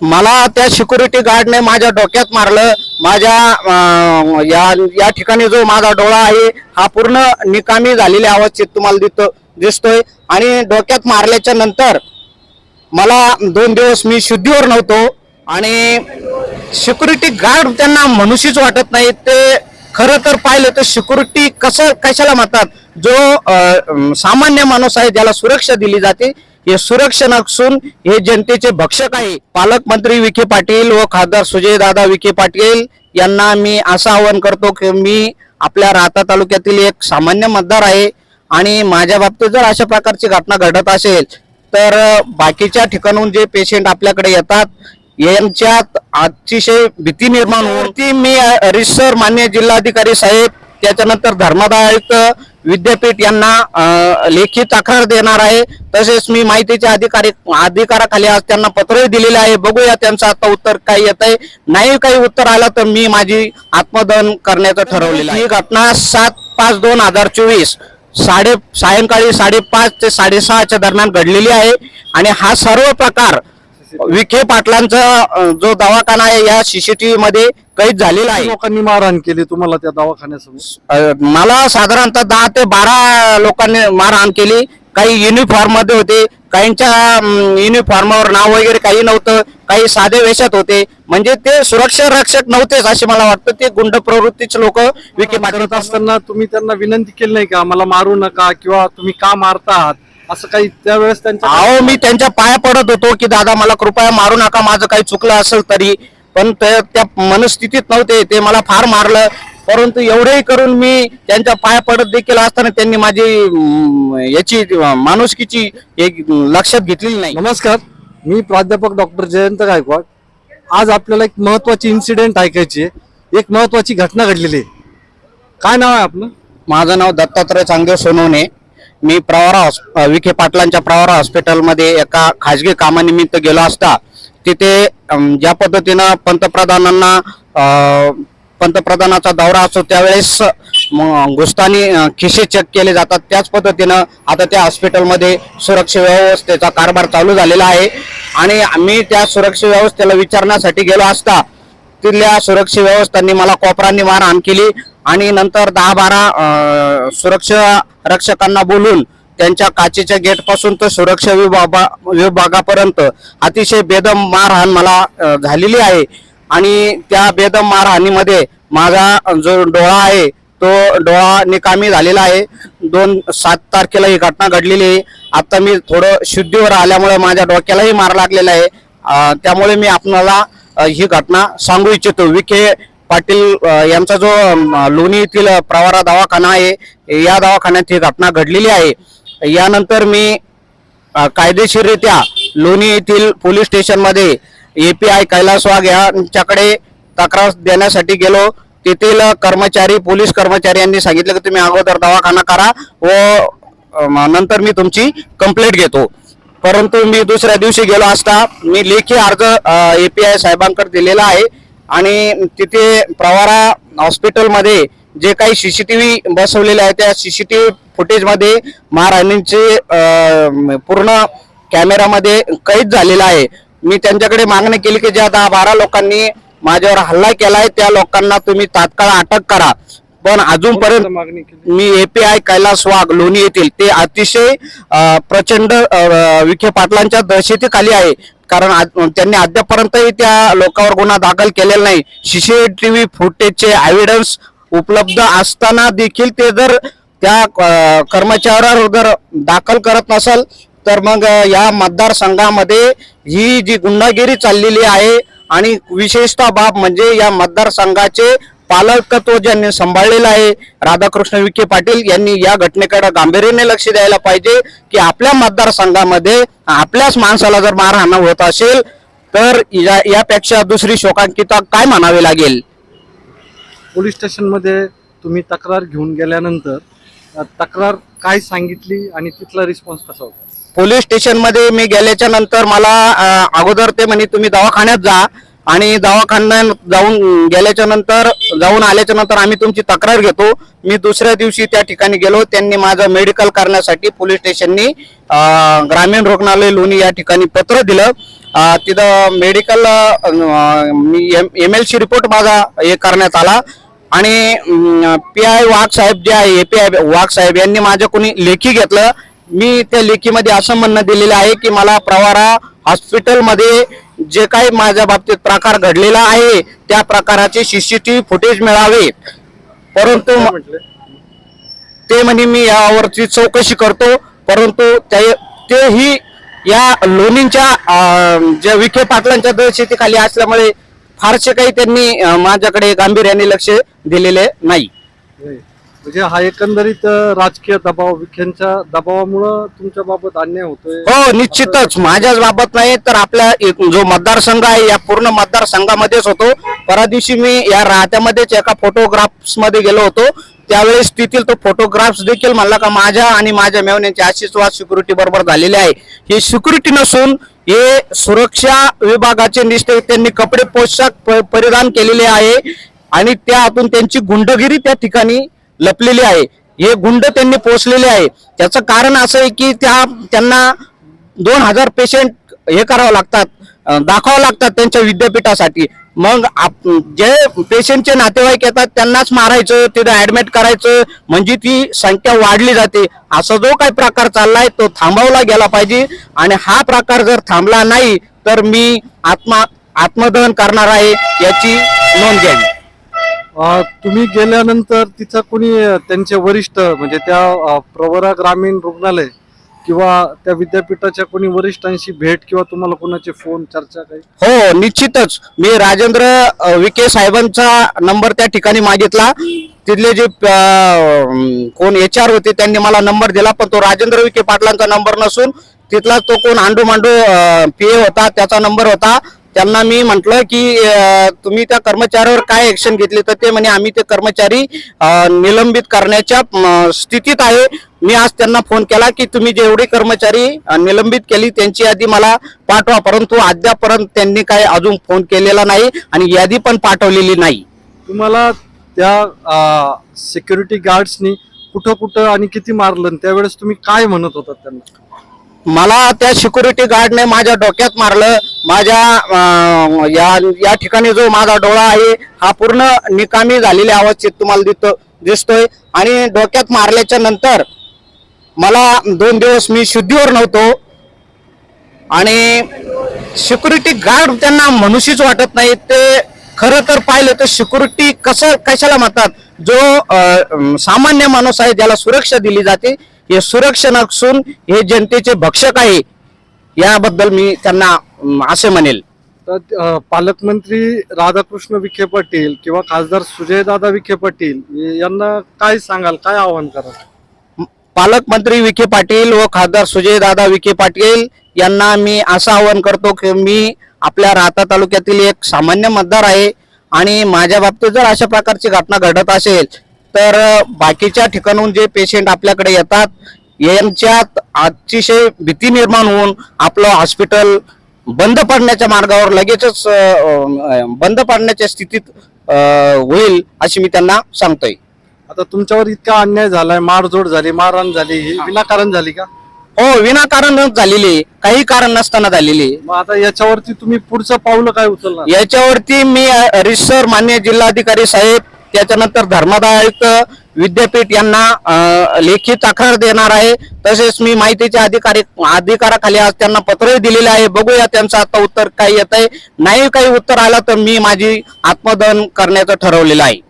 मला त्या सिक्युरिटी गार्डने माझ्या डोक्यात मारलं. माझ्या या या ठिकाणी जो माझा डोळा आहे हा पूर्ण निकामी झालेल्या अवस्थेत तुम्हाला दिसतो दिसतोय. आणि डोक्यात मारल्याच्या नंतर मला दोन दिवस मी शुद्धीवर नव्हतो आणि सिक्युरिटी गार्ड त्यांना मनुष्यच वाटत नाही. ते खरं तर पाहिलं तर सिक्युरिटी कसं कशाला म्हणतात? जो सामान्य माणूस आहे ज्याला सुरक्षा दिली जाते हे सुरक्षण असून हे जनतेचे भक्षक आहे. पालकमंत्री विखे पाटील व खासदार सुजयदादा विखे पाटील यांना मी असं आवाहन करतो की मी आपल्या राहता तालुक्यातील एक सामान्य मतदार आहे आणि माझ्या बाबतीत जर अशा प्रकारची घटना घडत असेल तर बाकीच्या ठिकाणून जे पेशंट आपल्याकडे येतात यांच्यात अतिशय भीती निर्माण होती मी अ, रिसर मान्य जिल्हाधिकारी साहेब त्याच्यानंतर धर्मादाय आयुक्त विद्यापीठ यांना लेखी तक्रार देणार आहे. तसेच मी माहितीच्या अधिकारी अधिकाराखाली आज त्यांना पत्रही दिलेले आहे. बघूया त्यांचं आता उत्तर काय येत आहे नाही काही उत्तर आलं तर मी माझी आत्मदहन करण्याचं ठरवलेलं आहे. ही घटना सात पाच दोन हजार चोवीस साडे सायंकाळी साडेपाच ते साडेसहाच्या दरम्यान घडलेली आहे. आणि हा सर्व प्रकार विखे पाटलांचा जो दवाखाना आहे या सीसीटीव्ही मध्ये कैद झालेला आहे. लोकांनी मारहाण केली तुम्हाला त्या दवाखान्यासमोर? मला साधारणतः दहा ते बारा लोकांनी मारहाण केली. काही युनिफॉर्ममध्ये होते काहींच्या युनिफॉर्मवर नाव वगैरे काही नव्हतं काही साधे वेशात होते. म्हणजे ते सुरक्षा रक्षक नव्हतेच असे मला वाटतं. ते गुंड प्रवृत्तीचे लोक विखे करत असताना तुम्ही त्यांना विनंती केली नाही का? मला मारू नका किंवा तुम्ही का मारता आहात? असं काही त्यावेळेस त्यांच्या अहो मी त्यांच्या पाया पडत होतो की दादा मला कृपया मारू नका माझं काही चुकलं असेल तरी. पण ते त्या मनस्थितीत नव्हते ते मला फार मारलं. परंतु एवढेही करून मी त्यांच्या पाया पडत देखील असताना त्यांनी माझी अं, याची माणुसकीची एक लक्षात घेतलेली नाही. नमस्कार. मी प्राध्यापक डॉक्टर जयंत गायकवाड. आज आपल्याला एक महत्वाची इन्सिडेंट ऐकायची आहे. एक महत्वाची घटना घडलेली आहे. काय नाव आहे आपलं? माझं नाव दत्तात्रय चांगदेव सोनवणे. मी प्रवारा हॉस् विखे पाटलांच्या प्रवारा हॉस्पिटलमध्ये एका खाजगी कामानिमित्त गेलो असता. तिथे ज्या पद्धतीनं पंतप्रधानांना पंतप्रधानाचा दौरा असतो त्यावेळेस म, घुसतानी खिसे चेक केले जातात. त्याच पद्धतीनं आता त्या हॉस्पिटलमध्ये सुरक्षा व्यवस्थेचा कारभार चालू झालेला आहे. आणि मी त्या सुरक्षा व्यवस्थेला विचारण्यासाठी गेलो असता. तिथल्या सुरक्षा व्यवस्थांनी मला कोपरांनी मारहाण केली. आणि नंतर दहा बारा सुरक्षा रक्षकांना बोलून त्यांच्या काचेच्या गेटपासून तर सुरक्षा विभागा विभागापर्यंत अतिशय बेदम मारहाण मला झालेली आहे. आणि त्या बेदम मारहाणीमध्ये माझा जो डोळा आहे तो डोळा निकामी झालेला आहे. दोन सात तारखेला ही घटना घडलेली आहे. आता मी थोडं शुद्धीवर आल्यामुळे माझ्या डोक्यालाही मार लागलेला आहे. त्यामुळे मी आपणाला ही घटना सांगू इच्छितो. विखे पाटील यांचा जो लोणी येथील प्रवारा दवाखाना आहे या दवाखान्यात ही घटना घडलेली आहे. यानंतर मी कायदेशीररित्या लोणी येथील पोलीस स्टेशनमध्ये A P I Kailas Wagh यांच्याकडे तक्रार देण्यासाठी गेलो. तेथील कर्मचारी पोलीस कर्मचारी यांनी सांगितलं की तुम्ही अगोदर दवाखाना करा व नंतर मी तुमची कंप्लेंट घेतो. परंतु मी दुसऱ्या दिवशी गेलो असता मी लेखी अर्ज ए पी आय साहेबांकडे दिलेला आहे. आणि तिथे प्रवारा हॉस्पिटलमध्ये जे काही सीसीटीव्ही बसवलेले आहे त्या सीसीटीव्ही फुटेजमध्ये महाराणींचे पूर्ण कॅमेरामध्ये कैद झालेला आहे. मी त्यांच्याकडे मागणी केली की ज्या दहा बारा लोकांनी माझ्यावर हल्ला केलाय त्या लोकांना तुम्ही तात्काळ अटक करा. पण अजूनपर्यंत मी एपीआय कैलास वाघ लोणी येथील ते अतिशय प्रचंड विखे पाटलांच्या दहशतीखाली आहे. कारण त्यांनी अद्यापर्यंतही त्या लोकांवर गुन्हा दाखल केलेला नाही. सीसीटीव्ही फुटेजचे एव्हिडन्स उपलब्ध असताना देखील ते जर त्या कर्मचाऱ्यावर जर दाखल करत नसेल तर मग या मतदारसंघामध्ये ही जी गुंडागिरी चाललेली आहे आणि विशेषतः बाब म्हणजे या मतदारसंघाचे पालकत्व ज्यांनी सांभाळलेलं आहे राधाकृष्ण विखे पाटील यांनी या घटनेकडे गांभीर्याने लक्ष द्यायला पाहिजे की आपल्या मतदारसंघामध्ये आपल्याच माणसाला जर मारहाण होत असेल तर या- यापेक्षा दुसरी शोकांकिता काय म्हणावी लागेल? पोलीस स्टेशनमध्ये तुम्ही तक्रार घेऊन गेल्यानंतर तक्रार काय सांगितली आणि तिथला रिस्पॉन्स कसा होता? पोलीस स्टेशनमध्ये मी गेल्याच्यानंतर मला अगोदर ते म्हणे तुम्ही दवाखान्यात जा आणि दवाखान्यात जाऊन गेल्याच्यानंतर जाऊन आल्याच्यानंतर आम्ही तुमची तक्रार घेतो. मी दुसऱ्या दिवशी त्या ठिकाणी गेलो. त्यांनी माझं मेडिकल करण्यासाठी पोलीस स्टेशननी ग्रामीण रुग्णालय लोणी या ठिकाणी पत्र दिलं. तिथं मेडिकल मी एम एल सी रिपोर्ट माझा हे करण्यात आला. आणि पी आय वाघ साहेब जे आहे ए पी आय वाघ साहेब यांनी माझ्या कोणी लेखी घेतलं. मी त्या लेखीमध्ये असं म्हणणं दिलेलं आहे की मला प्रवारा हॉस्पिटलमध्ये जे काही माझ्या बाबतीत प्रकार घडलेला आहे त्या प्रकाराचे सीसीटीव्ही फुटेज मिळावे. परंतु ते म्हणे मी यावरची चौकशी करतो. परंतु ते तेही या लोणींच्या ज्या विखे पाटलांच्या दहशतीखाली असल्यामुळे फारसे काही त्यांनी माझ्याकडे गांभीर्याने लक्ष दिलेले नाही. म्हणजे हा एकंदरीत राजकीय दबाव विखेंच्या दबावामुळं तुमच्या बाबत अन्याय होतोय? हो निश्चितच. माझ्याच बाबत नाही तर आपल्या एक जो मतदारसंघ आहे या पूर्ण मतदारसंघामध्येच होतो. परा दिवशी मी या राहत्यामध्येच एका फोटोग्राफ्समध्ये गेलो होतो. त्यावेळेस तेथील तो फोटोग्राफ्स देखील म्हणला का माझ्या आणि माझ्या मेवण्यांची अशीच वाद सिक्युरिटी बरोबर झालेले आहे. ही सिक्युरिटी नसून हे सुरक्षा विभागाचे निष्ठे त्यांनी कपडे पोशाख प- परिधान केलेले आहे. आणि त्यातून त्यांची गुंडगिरी त्या ठिकाणी लपलेली आहे. हे गुंड त्यांनी पोचलेले आहे. त्याचं कारण असं आहे की त्या त्यांना दोन हजार पेशंट हे करावं लागतात दाखवावं लागतात त्यांच्या विद्यापीठासाठी. मग आप- जे पेशंटचे नातेवाईक येतात त्यांनाच मारायचं तिथं ऍडमिट करायचं म्हणजे ती संख्या वाढली जाते. असा जो काही प्रकार चाललाय तो थांबवला गेला पाहिजे. आणि हा प्रकार जर थांबला नाही तर मी आत्मा आत्मदहन करणार आहे याची नोंद घ्यावी. तुम्ही गेल्यानंतर तिथं कोणी त्यांचे वरिष्ठ म्हणजे त्या प्रवरा ग्रामीण रुग्णालय किंवा त्या विद्यापीठाच्या कोणी वरिष्ठांशी भेट किंवा तुम्हाला कोणाचे फोन चर्चा काही? हो निश्चितच. मी राजेंद्र विके विखे साहेबांचा नंबर त्या ठिकाणी मागितला. तिथले जे कोण एच आर होते त्यांनी मला नंबर दिला पण तो राजेंद्र विखे पाटलांचा नंबर नसून तिथला तो कोण आंडू मांडू पी ए होता त्याचा नंबर होता. त्यांना मी म्हटलं की तुम्ही त्या कर्मचाऱ्यावर काय ऍक्शन घेतली तर ते म्हणे आम्ही ते कर्मचारी निलंबित करण्याच्या स्थितीत आहे. मी आज त्यांना फोन केला की तुम्ही जेवढे कर्मचारी निलंबित केली त्यांची यादी मला पाठवा. परंतु अद्यापर्यंत त्यांनी काय अजून फोन केलेला नाही आणि यादी पण पाठवलेली नाही. तुम्हाला त्या सिक्युरिटी गार्ड्सनी कुठं कुठं आणि किती मारलं आणि त्यावेळेस तुम्ही काय म्हणत होता त्यांना? मला त्या सिक्युरिटी गार्डने माझ्या डोक्यात मारलं. माझ्या या या ठिकाणी जो माझा डोळा आहे हा पूर्ण निकामी झालेल्या अवस्थेत तुम्हाला दिसतो दिसतोय. आणि डोक्यात मारल्याच्या नंतर मला दोन दिवस मी शुद्धीवर नव्हतो. आणि सिक्युरिटी गार्ड त्यांना मनुष्यच वाटत नाही. ते खरं तर पाहिलं तर सिक्युरिटी कसं कशाला म्हणतात? जो सामान्य माणूस आहे ज्याला सुरक्षा दिली जाते हे सुरक्षा नसून हे जनतेचे भक्षक आहे याबद्दल मी त्यांना असे म्हणेल. तर पालकमंत्री राधाकृष्ण विखे पाटील किंवा खासदार सुजयदादा विखे पाटील यांना काय सांगाल काय आवाहन कराल? पालकमंत्री विखे पाटील व खासदार सुजयदादा विखे पाटील यांना मी असं आवाहन करतो की मी आपल्या राहता तालुक्यातील एक सामान्य मतदार आहे आणि माझ्या बाबतीत जर अशा प्रकारची घटना घडत असेल तर बाकीच्या ठिकाणून जे पेशंट आपल्याकडे येतात यांच्यात अतिशय भीती निर्माण होऊन आपलं हॉस्पिटल बंद पडण्याच्या मार्गावर लगेचच बंद पडण्याच्या स्थितीत होईल अशी मी त्यांना सांगतोय. आता तुमच्यावर इतका अन्याय झालाय मारझोड झाली मारहाण झाली ही विनाकारण झाली का? हो विनाकारण झालेली काही कारण नसताना झालेली मग आता याच्यावरती तुम्ही पुढचं पावलं काय उचलणार? याच्यावरती मी रिसर मान्य जिल्हाधिकारी साहेब त्याच्यानंतर धर्मादाय आयुक्त विद्यापीठ यांना लेखी तक्रार देणार आहे. तसेच मी माहितीच्या अधिकारी अधिकाराखाली आज त्यांना पत्रही दिलेले आहे. बघूया त्यांचं आता उत्तर काय येत आहे नाही काही उत्तर आलं तर मी माझी आत्मदहन करण्याचं ठरवलेलं आहे.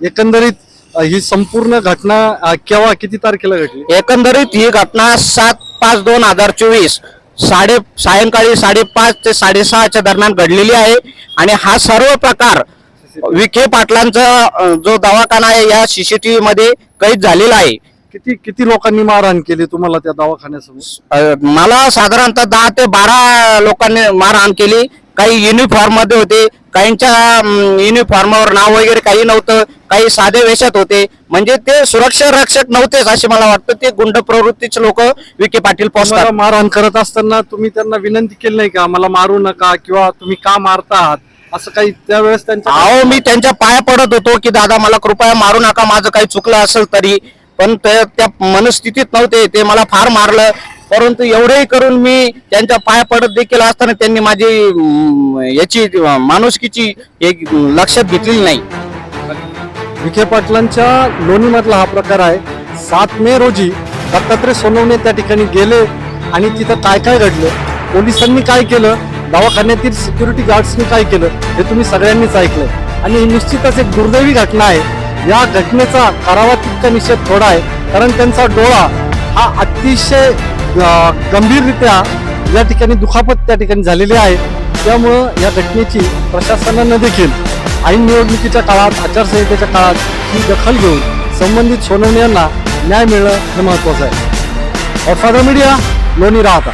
एकंदरीत ही संपूर्ण घटना केव्हा किती तारखेला घडली? एकंदरीत ही घटना सात पाच दोन हजार चोवीस साडे सायंकाळी साडेपाच ते साडेसहाच्या दरम्यान घडलेली आहे. आणि हा सर्व प्रकार विखे पाटलांचा अं, जो दवाखाना आहे या सीसीटीव्ही मध्ये कैद झालेला आहे. किती किती लोकांनी मारहाण केली तुम्हाला त्या दवाखान्यासमोर? अं, मला साधारणतः दहा ते बारा लोकांनी मारहाण केली. काही युनिफॉर्ममध्ये होते काहींच्या युनिफॉर्मवर नाव वगैरे काही नव्हतं काही साधे वेशात होते. म्हणजे ते सुरक्षा रक्षक नव्हतेच असे मला वाटतं. ते गुंड प्रवृत्तीचे लोक विखे पाटील तुम्हाला पोचतात मारहाण करत असताना तुम्ही त्यांना विनंती केली नाही का? मला मारू नका किंवा तुम्ही का मारता आहात? असं काही त्यावेळेस त्यांच्या अहो मी त्यांच्या पाया पडत होतो की दादा मला कृपया मारू नका माझं काही चुकलं असेल तरी. पण ते त्या मनस्थितीत नव्हते ते मला फार मारलं. परंतु एवढेही करून मी त्यांच्या पाया पडत देखील असताना त्यांनी माझी अं, याची अं, माणुसकीची एक लक्षात घेतलेली नाही. विखे पाटलांच्या लोणीमधला हा प्रकार आहे. सात मे रोजी दत्तात्रय सोनवणे त्या ठिकाणी गेले आणि तिथं काय काय घडलं? पोलिसांनी काय केलं? दवाखान्यातील सिक्युरिटी गार्ड्सनी काय केलं? हे तुम्ही सगळ्यांनीच ऐकलं आणि ही निश्चितच एक दुर्दैवी घटना आहे. या घटनेचा करावा तितका निषेध थोडा आहे. कारण त्यांचा डोळा हा अतिशय गंभीररित्या या ठिकाणी दुखापत त्या ठिकाणी झालेली आहे. त्यामुळं या घटनेची प्रशासनानं देखील ऐन निवडणुकीच्या काळात आचारसंहितेच्या काळात ही दखल घेऊन संबंधित सोनवणे यांना न्याय मिळणं हे महत्वाचं आहे. और मीडिया लोणी राहता.